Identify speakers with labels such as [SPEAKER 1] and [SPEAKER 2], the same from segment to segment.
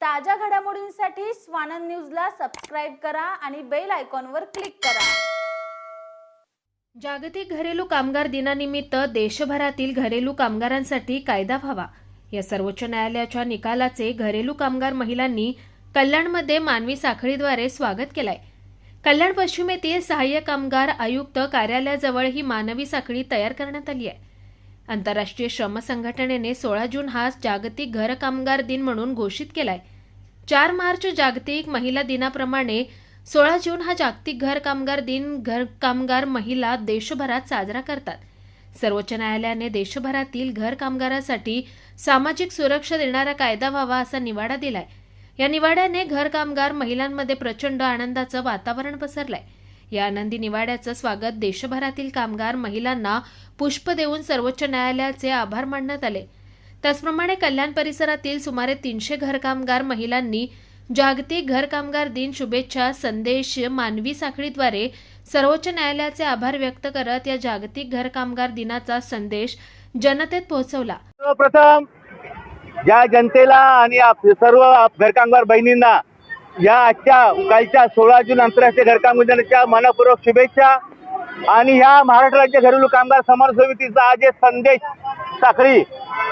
[SPEAKER 1] ताज्या घडामोडींसाठी स्वानंद न्यूजला सबस्क्राईब करा आणि बेल आयकॉनवर क्लिक करा.
[SPEAKER 2] जागतिक घरेलू कामगार दिनानिमित्त देशभरातील घरेलू कामगारांसाठी कायदा व्हावा. या सर्वोच्च न्यायालयाच्या निकालाचे घरेलू कामगार महिलांनी कल्याणमध्ये मानवी साखळीद्वारे स्वागत केलंय. कल्याण पश्चिमेतील सहाय्यक कामगार आयुक्त कार्यालयाजवळ ही मानवी साखळी तयार करण्यात आली आहे. आंतरराष्ट्रीय श्रम संघटनेने सोळा जून हा जागतिक घर कामगार दिन म्हणून घोषित केलाय. चार मार्च जागतिक महिला दिनाप्रमाणे सोळा जून हा जागतिक घर कामगार दिन घर कामगार महिला देशभरात साजरा करतात. सर्वोच्च न्यायालयाने देशभरातील घर कामगारासाठी सामाजिक सुरक्षा देणारा कायदा व्हावा असा निवाडा दिलाय. या निवाड्याने घर कामगार महिलांमध्ये प्रचंड आनंदाचं वातावरण पसरलंय. या आनंदी निवाड्याचं स्वागत देशभरातील कामगार महिलांना पुष्प देऊन सर्वोच्च न्यायालयाचे आभार मानण्यात आले. त्याचप्रमाणे कल्याण परिसरातील सुमारे तीनशे घरकामगार महिलांनी जागतिक घर कामगार दिन शुभेच्छा संदेश मानवी साखळीद्वारे सर्वोच्च न्यायालयाचे आभार व्यक्त करत या जागतिक घर कामगार दिनाचा संदेश जनतेत पोहोचवला.
[SPEAKER 3] सर्वप्रथम या जनतेला आणि सर्व घरकामगार बहिणींना या आजच्या कालच्या सोळा जून आंतरराष्ट्रीय घरकाम दिनाच्या मनपूर्वक शुभेच्छा. आणि ह्या महाराष्ट्र राज्य घरेलू कामगार समाज समितीचा आज जे संदेश साखळी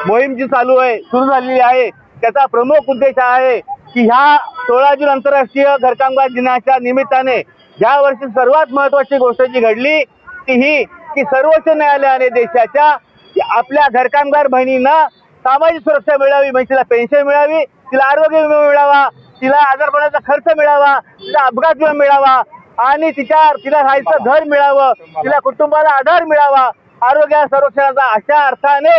[SPEAKER 3] मोहीम जी चालू आहे सुरू झालेली आहे. त्याचा प्रमुख उद्देश आहे की ह्या सोळा जून आंतरराष्ट्रीय घरकामगार दिनाच्या निमित्ताने या वर्षी सर्वात महत्वाची गोष्ट जी घडली ती ही की सर्वोच्च न्यायालयाने देशाच्या आपल्या घरकामगार बहिणींना सामाजिक सुरक्षा मिळावी म्हणजे तिला पेन्शन मिळावी तिला आरोग्य विमा मिळावा तिला आजारपणाचा खर्च मिळावा तिला अपघात विमा मिळावा आणि तिच्या तिला राहायचं घर मिळावं तिला कुटुंबाला आधार मिळावा. आरोग्य संरक्षणाचा अशा अर्थाने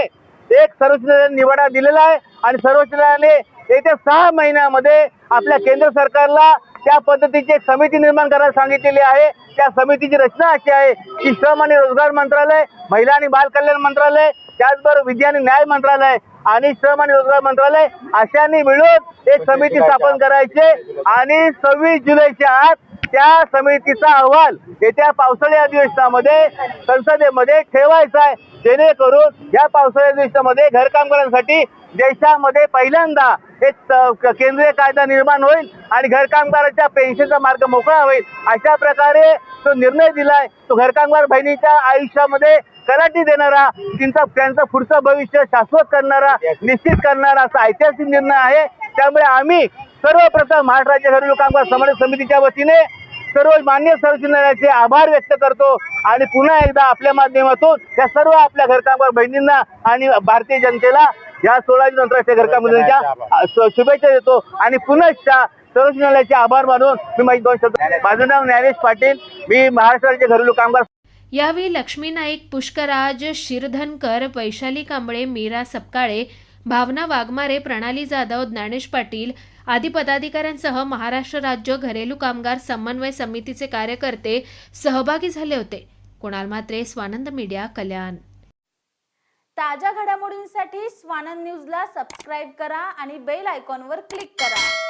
[SPEAKER 3] एक सर्वोच्च न्यायालयाने निवाडा दिलेला आहे आणि सर्वोच्च न्यायालयाने येत्या सहा महिन्यामध्ये आपल्या केंद्र सरकारला त्या पद्धतीची एक समिती निर्माण करायला सांगितलेली आहे. त्या समितीची रचना अशी आहे की श्रम आणि रोजगार मंत्रालय महिला आणि बाल कल्याण मंत्रालय त्याचबरोबर विधी आणि न्याय मंत्रालय आणि श्रम आणि रोजगार मंत्रालय अशांनी मिळून एक समिती स्थापन करायचे आणि सव्वीस जुलैच्या आत त्या समितीचा अहवाल येत्या पावसाळी अधिवेशनामध्ये संसदेमध्ये ठेवायचा आहे. जेणेकरून या पावसाळी अधिवेशनामध्ये घर कामगारांसाठी देशामध्ये पहिल्यांदा एक केंद्रीय कायदा निर्माण होईल आणि घरकामगाराच्या पेन्शनचा मार्ग मोकळा होईल. अशा प्रकारे तो निर्णय दिलाय. तो घरकामगार बहिणीच्या आयुष्यामध्ये कलाटी देणारा त्यांचा त्यांचं पुढचं भविष्य शाश्वत करणारा निश्चित करणारा असा ऐतिहासिक निर्णय आहे. त्यामुळे आम्ही सर्वप्रथम महाराष्ट्र राज्य घरेलू कामगार समन्वय समितीच्या वतीने सर्व मान्य सर्वोच्च न्यायालयाचे आभार व्यक्त करतो आणि पुन्हा एकदा आपल्या माध्यमातून या सर्व आपल्या घरकामगार बहिणींना आणि भारतीय जनतेला या सोळा जून आंतरराष्ट्रीय घरकामगार शुभेच्छा देतो आणि पुनश्च सर्वोच्च न्यायालयाचे आभार मानून मी माझी दोन शब्द माझं नाव ज्ञानेश पाटील. मी महाराष्ट्र राज्य घरेलू कामगार
[SPEAKER 2] यावेळी लक्ष्मी नाईक पुष्कराज शिरधनकर वैशाली कांबळे मीरा सपकाळे भावना वाघमारे प्रणाली जाधव ज्ञानेश पाटील आदी पदाधिकाऱ्यांसह महाराष्ट्र राज्य घरेलू कामगार समन्वय समितीचे कार्यकर्ते सहभागी झाले होते. कुणाल मात्रे स्वानंद मीडिया कल्याण.
[SPEAKER 1] ताज्या घडामोडींसाठी स्वानंद न्यूजला सबस्क्राईब करा आणि बेल आयकॉनवर क्लिक करा.